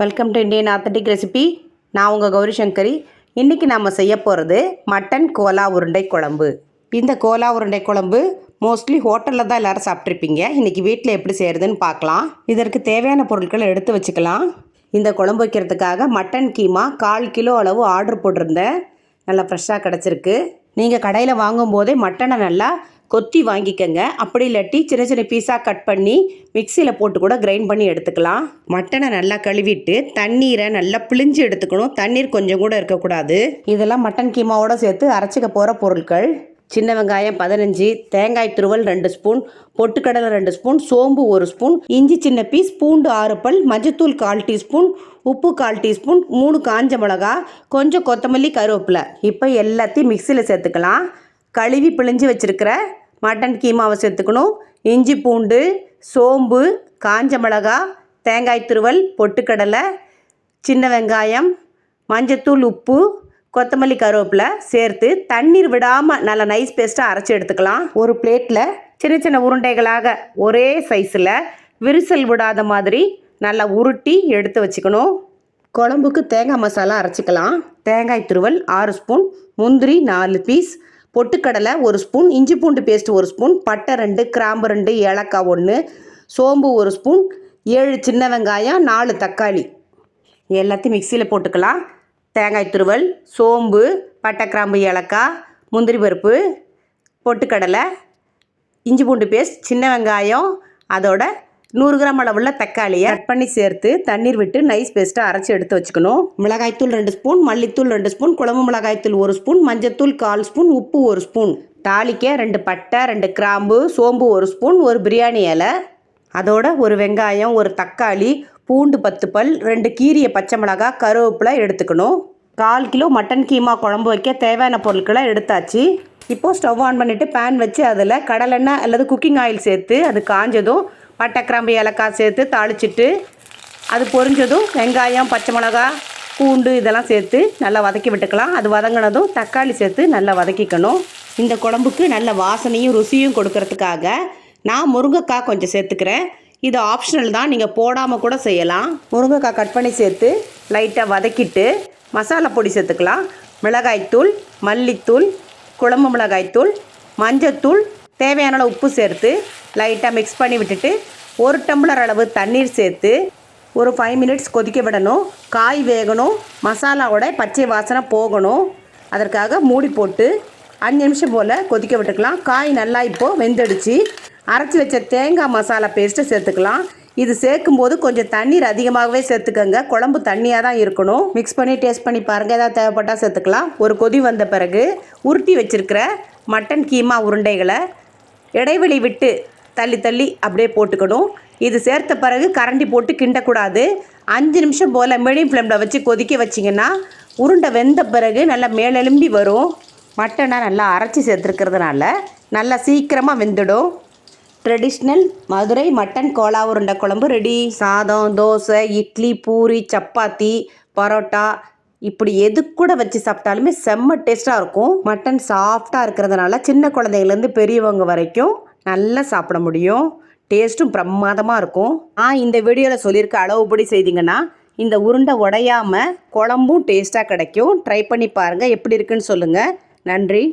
Welcome to Indian authentic recipe நான் உங்கள் கௌரி சங்கரி இன்றைக்கி நம்ம செய்ய போகிறது மட்டன் கோலா உருண்டை குழம்பு. இந்த கோலா உருண்டை குழம்பு மோஸ்ட்லி ஹோட்டலில் தான் எல்லோரும் சாப்பிட்ருப்பீங்க இன்றைக்கி வீட்டில் எப்படி செய்கிறதுன்னு பார்க்கலாம். இதற்கு தேவையான பொருட்களை எடுத்து வச்சுக்கலாம். இந்த குழம்பு வைக்கிறதுக்காக மட்டன் கீமா கால் கிலோ அளவு ஆர்டர் போட்டிருந்தேன். நல்லா ஃப்ரெஷ்ஷாக கிடச்சிருக்கு. நீங்கள் கடையில் வாங்கும்போதே மட்டனை நல்லா கொத்தி வாங்கிக்கோங்க. அப்படி இல்லாட்டி சின்ன சின்ன பீஸாக கட் பண்ணி மிக்சியில் போட்டு கூட கிரைண்ட் பண்ணி எடுத்துக்கலாம். மட்டனை நல்லா கழுவிட்டு தண்ணீரை நல்லா பிழிஞ்சு எடுத்துக்கணும். தண்ணீர் கொஞ்சம் கூட இருக்கக்கூடாது. இதெல்லாம் மட்டன் கீமாவோட சேர்த்து அரைச்சிக்க போகிற பொருட்கள். சின்ன வெங்காயம் பதினஞ்சு தேங்காய் துருவல் ரெண்டு ஸ்பூன் பொட்டுக்கடலை ரெண்டு ஸ்பூன் சோம்பு ஒரு ஸ்பூன் இஞ்சி சின்ன பீஸ் பூண்டு ஆறு பல் மஞ்சத்தூள் கால் டீஸ்பூன் உப்பு கால் டீஸ்பூன் மூணு காஞ்ச மிளகா கொஞ்சம் கொத்தமல்லி கருவேப்பிலை. இப்போ எல்லாத்தையும் மிக்சியில் சேர்த்துக்கலாம். கழுவி பிழிஞ்சு வச்சுருக்கிற மட்டன் கீமாவை சேர்த்துக்கணும். இஞ்சி பூண்டு சோம்பு காஞ்ச மிளகா தேங்காய் துருவல் பொட்டுக்கடலை சின்ன வெங்காயம் மஞ்சத்தூள் உப்பு கொத்தமல்லி கருவேப்பிலை சேர்த்து தண்ணீர் விடாமல் நல்லா நைஸ் பேஸ்ட்டாக அரைச்சி எடுத்துக்கலாம். ஒரு பிளேட்டில் சின்ன சின்ன உருண்டைகளாக ஒரே சைஸில் விரிசல் விடாத மாதிரி நல்லா உருட்டி எடுத்து வச்சுக்கணும். குழம்புக்கு தேங்காய் மசாலா அரைச்சிக்கலாம். தேங்காய் துருவல் ஆறு ஸ்பூன் முந்திரி நாலு பீஸ் பொட்டுக்கடலை ஒரு ஸ்பூன் இஞ்சி பூண்டு பேஸ்ட் ஒரு ஸ்பூன் பட்டை ரெண்டு கிராம்பு ரெண்டு ஏலக்காய் ஒன்று சோம்பு ஒரு ஸ்பூன் ஏழு சின்ன வெங்காயம் நாலு தக்காளி. எல்லாத்தையும் மிக்சியில் போட்டுக்கலாம். தேங்காய் துருவல் சோம்பு பட்டை கிராம்பு ஏலக்காய் முந்திரி பருப்பு பொட்டுக்கடலை இஞ்சி பூண்டு பேஸ்ட் சின்ன வெங்காயம் அதோட நூறு கிராம் அளவுள்ள தக்காளியை கட் பண்ணி சேர்த்து தண்ணீர் விட்டு நைஸ் பேஸ்ட்டாக அரைச்சி எடுத்து வச்சுக்கணும். மிளகாய்த்தூள் ரெண்டு ஸ்பூன் மல்லித்தூள் ரெண்டு ஸ்பூன் குழம்பு மிளகாய்த்தூள் ஒரு ஸ்பூன் மஞ்சத்தூள் கால் ஸ்பூன் உப்பு ஒரு ஸ்பூன். தாளிக்க ரெண்டு பட்டை ரெண்டு கிராம்பு சோம்பு ஒரு ஸ்பூன் ஒரு பிரியாணி இலை. அதோட ஒரு வெங்காயம் ஒரு தக்காளி பூண்டு பத்து பல் ரெண்டு கீரிய பச்சை மிளகாய் கருவேப்பிலை எடுத்துக்கணும். கால் கிலோ மட்டன் கீமா குழம்பு வைக்க தேவையான பொருட்களை எடுத்தாச்சு. இப்போது ஸ்டவ் ஆன் பண்ணிவிட்டு பேன் வச்சு அதில் கடலெண்ணெய் அல்லது குக்கிங் ஆயில் சேர்த்து அது காஞ்சதும் பட்டை கிராம்பு ஏலக்காய் சேர்த்து தாளிச்சிட்டு அது பொரிஞ்சதும் வெங்காயம் பச்சை மிளகா பூண்டு இதெல்லாம் சேர்த்து நல்லா வதக்கி விட்டுக்கலாம். அது வதங்கினதும் தக்காளி சேர்த்து நல்லா வதக்கிக்கணும். இந்த குழம்புக்கு நல்ல வாசனையும் ருசியும் கொடுக்கறதுக்காக நான் முருங்கைக்காய் கொஞ்சம் சேர்த்துக்கிறேன். இது ஆப்ஷனல் தான் நீங்கள் போடாமல் கூட செய்யலாம். முருங்கைக்காய் கட் பண்ணி சேர்த்து லைட்டாக வதக்கிட்டு மசாலா பொடி சேர்த்துக்கலாம். மிளகாய்த்தூள் மல்லித்தூள் குழம்பு மிளகாய்த்தூள் மஞ்சத்தூள் தேவையான அளவு உப்பு சேர்த்து லைட்டாக மிக்ஸ் பண்ணி விட்டுட்டு ஒரு டம்ளர் அளவு தண்ணீர் சேர்த்து ஒரு ஃபைவ் மினிட்ஸ் கொதிக்க விடணும். காய் வேகணும். மசாலாவோட பச்சை வாசனை போகணும். அதற்காக மூடி போட்டு அஞ்சு நிமிஷம் போல் கொதிக்க விட்டுக்கலாம். காய் நல்லா இப்போது வெந்தடிச்சு. அரைச்சி வச்ச தேங்காய் மசாலா பேஸ்ட்டை சேர்த்துக்கலாம். இது சேர்க்கும்போது கொஞ்சம் தண்ணீர் அதிகமாகவே சேர்த்துக்கோங்க. குழம்பு தண்ணியாக தான் இருக்கணும். மிக்ஸ் பண்ணி டேஸ்ட் பண்ணி பாருங்கள் ஏதாவது தேவைப்பட்டால் சேர்த்துக்கலாம். ஒரு கொதி வந்த பிறகு உருட்டி வச்சுருக்கிற மட்டன் கீமா உருண்டைகளை இடைவெளி விட்டு தள்ளி தள்ளி அப்படியே போட்டுக்கணும். இது சேர்த்த பிறகு கரண்டி போட்டு கிண்டக்கூடாது. அஞ்சு நிமிஷம் போல் மீடியம் ஃப்ளேமில் வச்சு கொதிக்க வச்சிங்கன்னா உருண்டை வெந்த பிறகு நல்லா மேலெலும்பி வரும். மட்டனை நல்லா அரைச்சி சேர்த்துருக்கிறதுனால நல்லா சீக்கிரமாக வெந்துடும். ட்ரெடிஷ்னல் மதுரை மட்டன் கோலா உருண்டை குழம்பு ரெடி சாதம் தோசை இட்லி பூரி சப்பாத்தி பரோட்டா. இப்படி எது கூட வச்சு சாப்பிட்டாலுமே செம்ம டேஸ்ட்டாக இருக்கும். மட்டன் சாஃப்டாக இருக்கிறதுனால சின்ன குழந்தைங்கலேருந்து பெரியவங்க வரைக்கும் நல்லா சாப்பிட முடியும். டேஸ்ட்டும் பிரமாதமாக இருக்கும். ஆ இந்த வீடியோவில் சொல்லியிருக்க அளவுப்படி செய்தீங்கன்னா இந்த உருண்டை உடையாமல் குழம்பும் டேஸ்ட்டாக கிடைக்கும். ட்ரை பண்ணி பாருங்கள் எப்படி இருக்குன்னு சொல்லுங்கள் நன்றி.